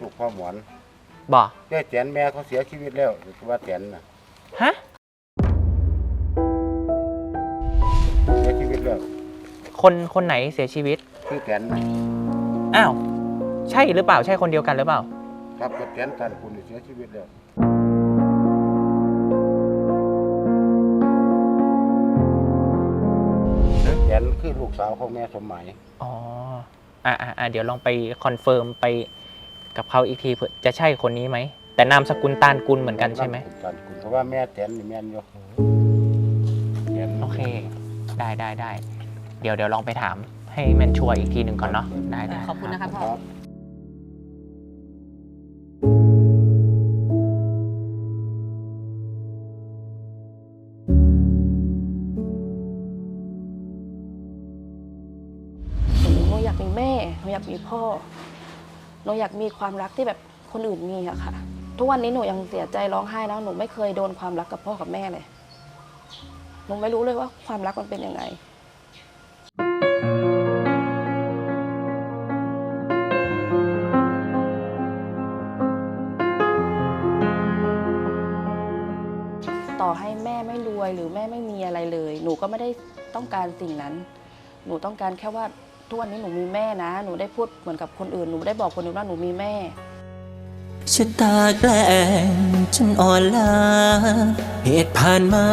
ลูกพ่อหมอนบ่ยายแตนแม่เขาเสียชีวิตแล้วคือว่าแตนน่ะฮะ เสียชีวิตแล้วคนคนไหนเสียชีวิต คือแตนน่ะอ้าว ใช่หรือเปล่า ใช่คนเดียวกันหรือเปล่า ครับก็แตนท่านคุณนี่เสียชีวิตแล้วแตนคือลูกสาวของแม่สมหมาย อ๋อ อ่าอ่าเดี๋ยวลองไปคอนเฟิร์มไป กับเขาอีกทีเผื่อจะใช่คนนี้ไหม แต่นามสกุลตาลกุลเหมือนกันใช่ไหมท่านคุณเพราะว่าแม่แตนนี่แม่นอยู่แตนโอเค ได้ได้ได้ เดี๋ยวเดี๋ยวลองไปถามให้แมนชัวร์อีกทีหนึ่งก่อนเนาะได้ได้ขอบคุณนะคะพ่อ ครับ หนูหนูอยากมีแม่หนูอยากมีพ่อ หนูอยากมีความรักที่แบบคนอื่นมีอะค่ะ ทุกวันนี้หนูยังเสียใจร้องไห้แล้วหนูไม่เคยโดนความรักกับพ่อกับแม่เลย หนูไม่รู้เลยว่าความรักมันเป็นยังไงต่อให้แม่ไม่รวยหรือแม่ไม่มีอะไรเลย หนูก็ไม่ได้ต้องการสิ่งนั้น หนูต้องการแค่ว่า ทุกวันนี้หนูมีแม่นะ หนูได้พูดเหมือนกับคนอื่น หนูได้บอกคนอื่นว่าหนูมีแม่ชะตาแกล้งจนอ่อนล้าเหตุผ่านมา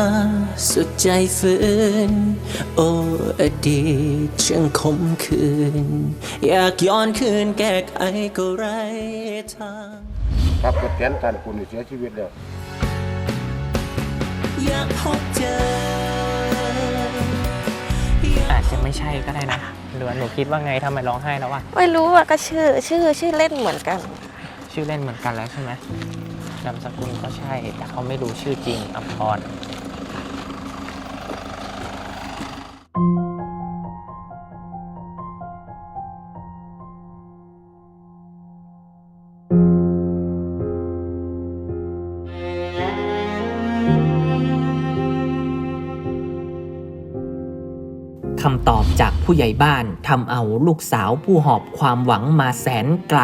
สุดใจฝืน โอ้อดีตช่างคมคืน อยากย้อนคืนแก้ไขก็ไรทางครับก็แตนท่านคุณนี่เสียชีวิตแล้ว อยากพบเจอ ใช่ก็ได้นะหรือว่าหนูคิดว่าไงทำไมร้องไห้แล้ววะไม่รู้อะก็ชื่อชื่อชื่อเล่นเหมือนกัน ชื่อเล่นเหมือนกันแล้วใช่ไหมนามสกุลก็ใช่แต่เขาไม่รู้ชื่อจริงอัมพร คำตอบจากผู้ใหญ่บ้านทำเอาลูกสาวผู้หอบความหวังมาแสนไกล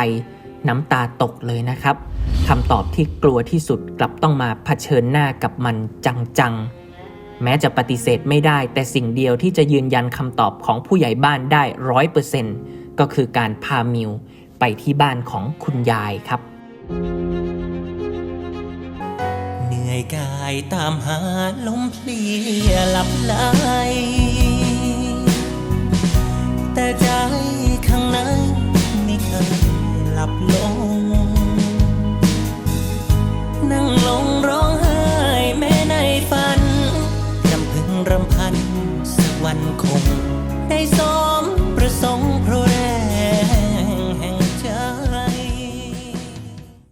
น้ำตาตกเลยนะครับคำตอบที่กลัวที่สุดกลับต้องมาเผชิญหน้ากับมันจังๆ แม้จะปฏิเสธไม่ได้ แต่สิ่งเดียวที่จะยืนยันคำตอบของผู้ใหญ่บ้านได้ร้อยเปอร์เซ็นต์ก็คือการพามิวไปที่บ้านของคุณยายครับ เหนื่อยกายตามหาลมเพลียหลับไหล แ